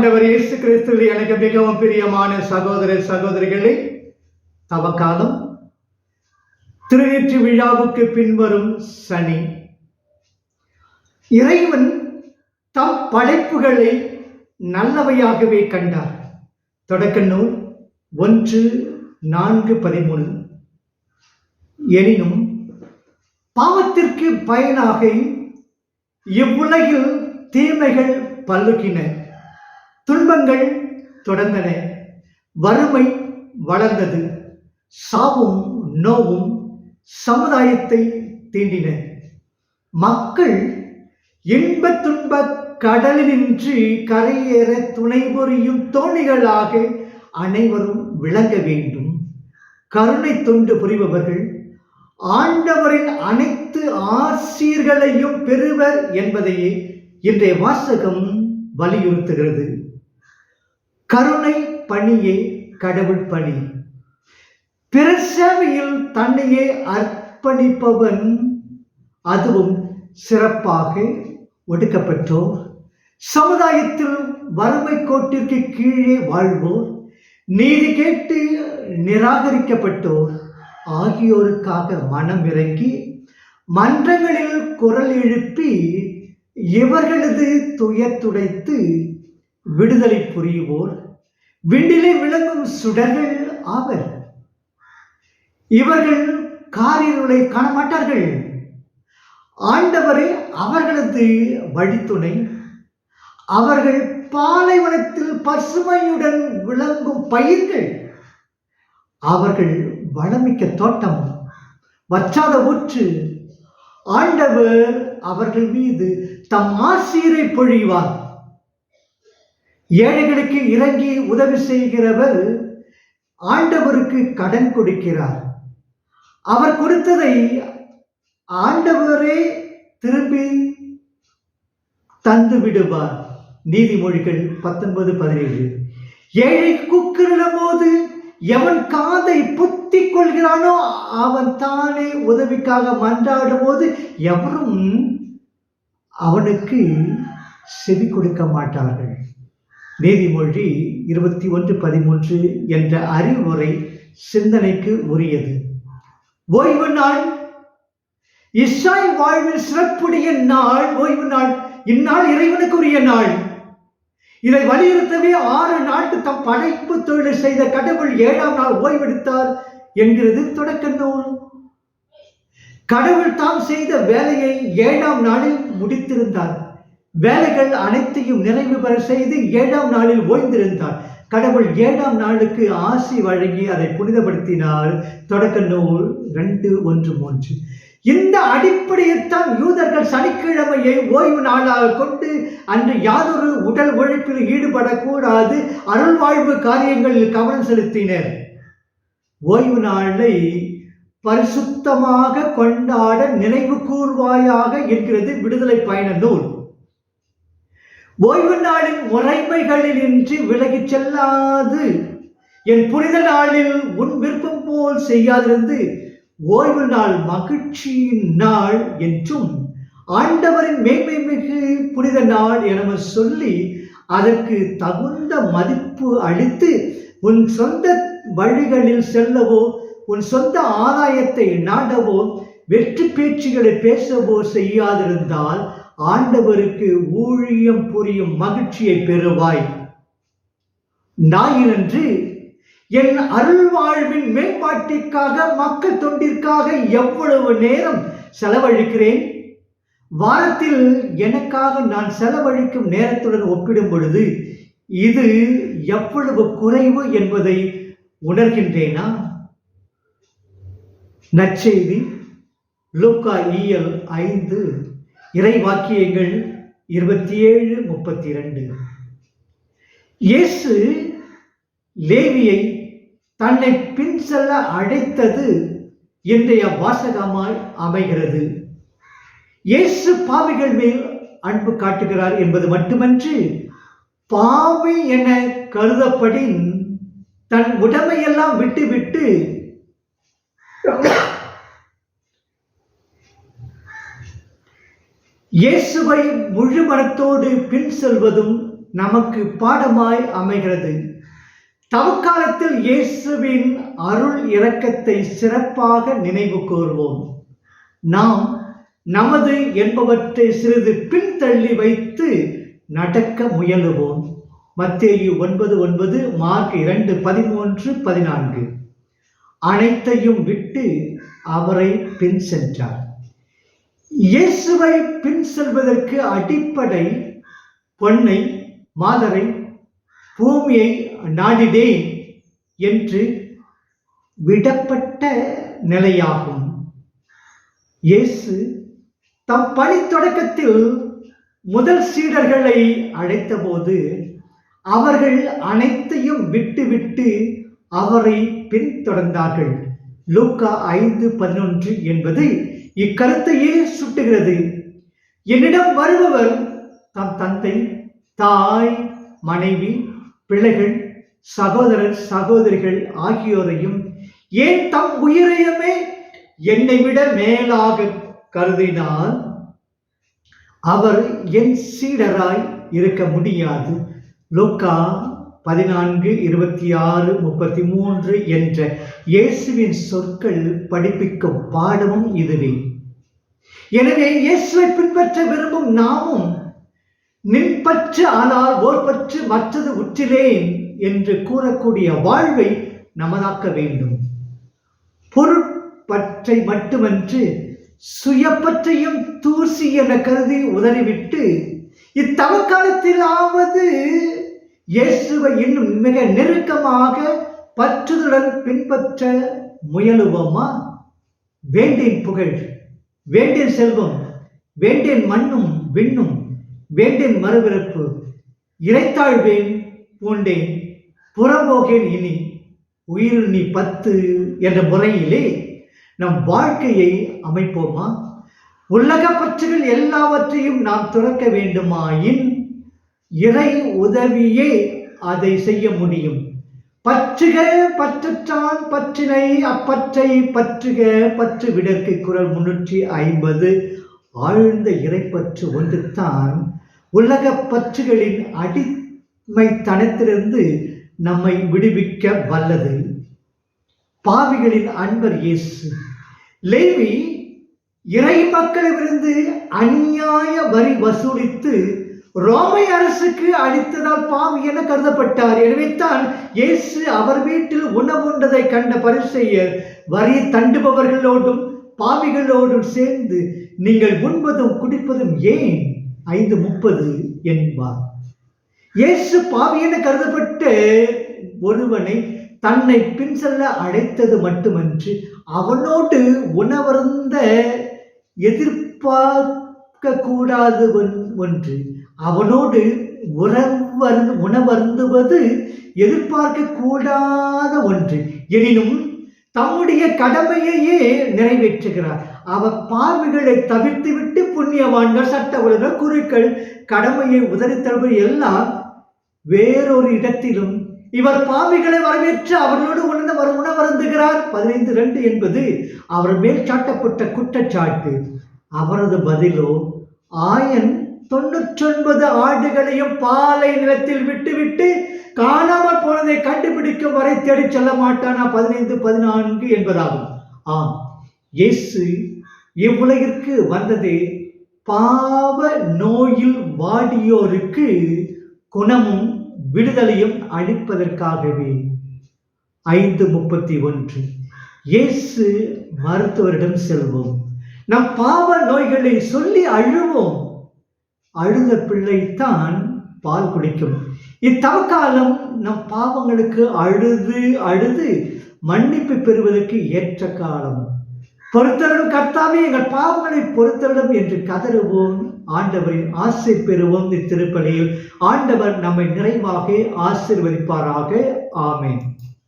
ஆண்டவர் இயேசு கிறிஸ்துவில் எனக்கு மிகவும் பிரியமான சகோதர சகோதரிகளே தவக்காலம் திருநெற்றி விழாவுக்கு பின்வரும் சனி. இறைவன் தம் படைப்புகளை நல்லவையாகவே கண்டார். தொடக்க நூல் ஒன்று நான்கு பதிமூணு எனினும் பாவத்திற்கு பயனாக இவ்வுலகில் தீமைகள் பல்லுகின. துன்பங்கள் தொடர்ந்தன. வறுமை வளர்ந்தது. சாவும் நோவும் சமுதாயத்தை தீண்டின. மக்கள் இன்ப துன்ப கடலினின்று கரையேற துணை புரியும் தோணிகளாக அனைவரும் விளங்க வேண்டும். கருணை தொண்டு புரிபவர்கள் ஆண்டவரின் அனைத்து ஆசீர்களையும் பெறுவர் என்பதையே இன்றைய வாசகம் வலியுறுத்துகிறது. கருணை பணியே கடவுள் பணி. பிற சேவையில் தன்னையே அர்ப்பணிப்பவன் அதுவும் சிறப்பாக ஒடுக்கப்பட்டோர். சமுதாயத்தில் வறுமை கோட்டிற்கு கீழே வாழ்வோர். நீதி கேட்டு நிராகரிக்கப்பட்டோர். ஆகியோருக்காக மனம் இறங்கி மன்றங்களில் குரல் எழுப்பி இவர்களது துயர் துடைத்து விடுதலை புரியுவோர் விண்டிலே விளங்கும் சுடர்கள் ஆவர். இவர்கள் காரிருளை காணமாட்டார்கள். ஆண்டவரே அவர்களது வழித்துணை. அவர்கள் பாலைவனத்தில் பசுமையுடன் விளங்கும் பயிர்கள். அவர்கள் வளமிக்க தோட்டம் வற்றாத ஊற்று. ஆண்டவர் அவர்கள் மீது தம் ஆசீரை பொழிவார். ஏழைகளுக்கு இறங்கி உதவி செய்கிறவர் ஆண்டவருக்கு கடன் கொடுக்கிறார். அவர் கொடுத்ததை ஆண்டவரே திரும்பி தந்து விடுவார். நீதிமொழிகள் பத்தொன்பது பதினேழு. ஏழை கூக்குறிடும் போது எவன் காதை புத்திக் கொள்கிறானோ அவன் தானே உதவிக்காக மன்றாடும் போது எவரும் அவனுக்கு செவி கொடுக்க மாட்டார்கள். நீதிமொழி இருபத்தி ஒன்று பதிமூன்று என்ற அறிவுரை சிந்தனைக்கு உரியது. ஓய்வு நாள். இஸ்ராய் வாழ்வில் சிறப்புடைய நாள். ஓய்வு நாள். இந்நாள் இறைவனுக்கு உரிய நாள். இதை வலியுறுத்தவே ஆறு நாட்டு தம் படைப்பு தொழிலை செய்த கடவுள் ஏழாம் நாள் ஓய்வெடுத்தார் என்கிறது தொடக்க நூல். கடவுள் தாம் செய்த வேலையை ஏழாம் நாளில் முடித்திருந்தார். வேலைகள் அனைத்தையும் நிறைவு பெற செய்து ஏழாம் நாளில் ஓய்ந்திருந்தார். கடவுள் ஏழாம் நாளுக்கு ஆசி வழங்கி அதை புனிதப்படுத்தினார். தொடக்க நூல் ரெண்டு ஒன்று மூன்று. இந்த அடிப்படையைத்தான் யூதர்கள் சனிக்கிழமையை ஓய்வு நாளாக கொண்டு அன்று யாதொரு உடல் உழைப்பில் ஈடுபடக்கூடாது அருள்வாழ்வு காரியங்களில் கவனம் செலுத்தினர். ஓய்வு நாளை பரிசுத்தமாக கொண்டாட நினைவு கூர்வாயாக இருக்கிறது விடுதலை பயண நூல். ஓய்வு நாளின் முறைமைகளில் இன்றி விலகிச் செல்லாது. என் புனித நாளில் உன் விருப்பம் போல் செய்யாதிருந்து ஓய்வு நாள் மகிழ்ச்சியின் நாள் என்றும் ஆண்டவரின் மேன்மை மிகு புனித நாள் என சொல்லி அதற்கு தகுந்த மதிப்பு அளித்து உன் சொந்த வழிகளில் செல்லவோ உன் சொந்த ஆதாயத்தை நாடவோ வெற்றி பேச்சுகளை பேசவோ செய்யாதிருந்தால் ஆண்டவருக்கு ஊழியம் புரியும் மகிழ்ச்சியை பெறுவாய். ஞாயிறன்று என் அருள் வாழ்வின் மேம்பாட்டிற்காக மக்கள் தொண்டிற்காக எவ்வளவு நேரம் செலவழிக்கிறேன்? வாரத்தில் எனக்காக நான் செலவழிக்கும் நேரத்துடன் ஒப்பிடும் பொழுது இது எவ்வளவு குறைவு என்பதை உணர்கின்றேனா? நற்செய்தி லூக்கா இயல் ஐந்து. இறை வாக்கியங்கள் இருபத்தி ஏழு முப்பத்தி இரண்டு இயேசு லேவியை தன்னை பின் செல்ல அழைத்தது இன்றைய வாசகமாய் அமைகிறது. இயேசு பாவிகள் மேல் அன்பு காட்டுகிறார் என்பது மட்டுமன்று பாவி என கருதப்படின் தன் உடமையெல்லாம் விட்டுவிட்டு இயேசுவை முழு மனத்தோடு பின் செல்வதும் நமக்கு பாடமாய் அமைகிறது. தவக்காலத்தில் இயேசுவின் அருள் இரக்கத்தை சிறப்பாக நினைவு கூர்வோம். நாம் நமது என்பவற்றை சிறிது பின்தள்ளி வைத்து நடக்க முயலுவோம். மத்தேயு ஒன்பது ஒன்பது மார்க் இரண்டு பதிமூன்று பதினான்கு. அனைத்தையும் விட்டு அவரை பின் சென்றார். இயேசுவை பின் செல்வதற்கு அடிப்படை பொன்னை மாதரை பூமியை நாடிடேன் என்று விடப்பட்ட நிலையாகும். இயேசு தம் பணி தொடக்கத்தில் முதல் சீடர்களை அழைத்தபோது அவர்கள் அனைத்தையும் விட்டுவிட்டு அவரை பின்தொடர்ந்தார்கள். லூக்கா ஐந்து பதினொன்று என்பது இக்கருத்தையே சுட்டுகிறது. என்னிடம் வருபவர் தம் தந்தை தாய் மனைவி பிள்ளைகள் சகோதரர் சகோதரிகள் ஆகியோரையும் ஏன் தம் உயிரையுமே என்னை விட மேலாக கருதினால்? அவர் என் சீடராய் இருக்க முடியாது. லோக்கா பதினான்கு இருபத்தி ஆறு முப்பத்தி மூன்று என்ற இயேசுவின் சொற்கள் படிப்பிக்கும் பாடமும் இதுவே. எனவே இயேசுவை பின்பற்ற விரும்பும் நாமும் நின்பற்று ஆனால் ஓர் பற்று மற்றது உற்றிலேன் என்று கூறக்கூடிய வாழ்வை நமதாக்க வேண்டும். பொருட்பற்றை மட்டுமன்று சுயப்பற்றையும் தூசி என கருதி உதறிவிட்டு இத்தவக்காலத்திலாவது இயேசுவை இன்னும் மிக நெருக்கமாக பற்றுதலுடன் பின்பற்ற முயலுவோமா? வேண்டேன் புகழ் வேண்டேன் செல்வம் வேண்டேன் மண்ணும் விண்ணும் வேண்டேன் மறுபிறப்பு இறைத்தாழ்வேன் பூண்டேன் புறம்போகேன் இனி உயிர் நீ பத்து என்ற முறையிலே நம் வாழ்க்கையை அமைப்போமா? உலக பற்றுகள் எல்லாவற்றையும் நாம் துறக்க வேண்டுமாயின் இறை உதவியே அதை செய்ய முடியும். பற்றுக பற்றற்றான் பற்றினை அப்பற்றை பற்றுக பற்று விடக்கு குரல் முன்னூற்றி ஐம்பது. ஆழ்ந்த இறைப்பற்று ஒன்றுத்தான். உலக பற்றுகளின் அடிமைத்தனத்திலிருந்து நம்மை விடுவிக்க வல்லது. பாவிகளின் அன்பர் இயேசு. லேவி இறை மக்களிடமிருந்து அநியாய வரி வசூலித்து ரோமை அரசுக்கு அளித்ததால் பாவி என கருதப்பட்டார். எனவே தான் இயேசு அவர் வீட்டில் உணவுண்டதை கண்ட பரிசெயர் வரி தண்டுபவர்களோடும் பாவிகளோடும் சேர்ந்து நீங்கள் உண்பதும் குடிப்பதும் ஏன்? ஐந்து முப்பது என்பார். இயேசு பாவி என கருதப்பட்ட ஒருவனை தன்னை பின் செல்ல அழைத்தது மட்டுமன்று அவனோடு உணவருந்த எதிர்பார்க்க கூடாது ஒன்று. அவனோடு உறவர் உணவருந்துவது எதிர்பார்க்க கூடாத ஒன்று. எனினும் தம்முடைய கடமையையே நிறைவேற்றுகிறார். அவர் பார்வைகளை தவிர்த்துவிட்டு புண்ணியவான்கள் சட்ட உலக குருக்கள் கடமையை உதறித்தழுவது எல்லாம் வேறொரு இடத்திலும் இவர் பாவிகளை வரவேற்று அவர்களோடு உணர்ந்து வரும் உணவருந்துகிறார். பதினைந்து ரெண்டு என்பது அவர் மேல் சாட்டப்பட்ட குற்றச்சாட்டு. அவரது பதிலோ ஆயன் தொண்ணூற்றொன்பது ஆடுகளையும் பாலை நிலத்தில் விட்டுவிட்டு காணாமல் போனதை கண்டுபிடிக்கும் வரை தேடிச் செல்ல மாட்டானா? பதினைந்து பதினான்கு என்பதாகும். ஆம். இயேசு இவ்வுலகிற்கு வந்ததே பாவ நோயில் வாடியோருக்கு குணமும் விடுதலையும் அளிப்பதற்காகவே. ஐந்து முப்பத்தி ஒன்று. இயேசு மருத்துவரிடம் செல்வோம். நம் பாவ நோய்களை சொல்லி அழுவோம். அழுத பிள்ளைத்தான் பால் குடிக்கும். இத்தவக்காலம் நம் பாவங்களுக்கு அழுது அழுது மன்னிப்பு பெறுவதற்கு ஏற்ற காலம். பொறுத்தரிடம் கர்த்தாவே எங்கள் பாவங்களை பொறுத்தரிடம் என்று கதறுவோம். ஆண்டவரின் ஆசை பெறுவோம் இத்திருப்பலியில் ஆண்டவர் நம்மை நிறைவாக ஆசிர்வதிப்பாராக. ஆமேன்.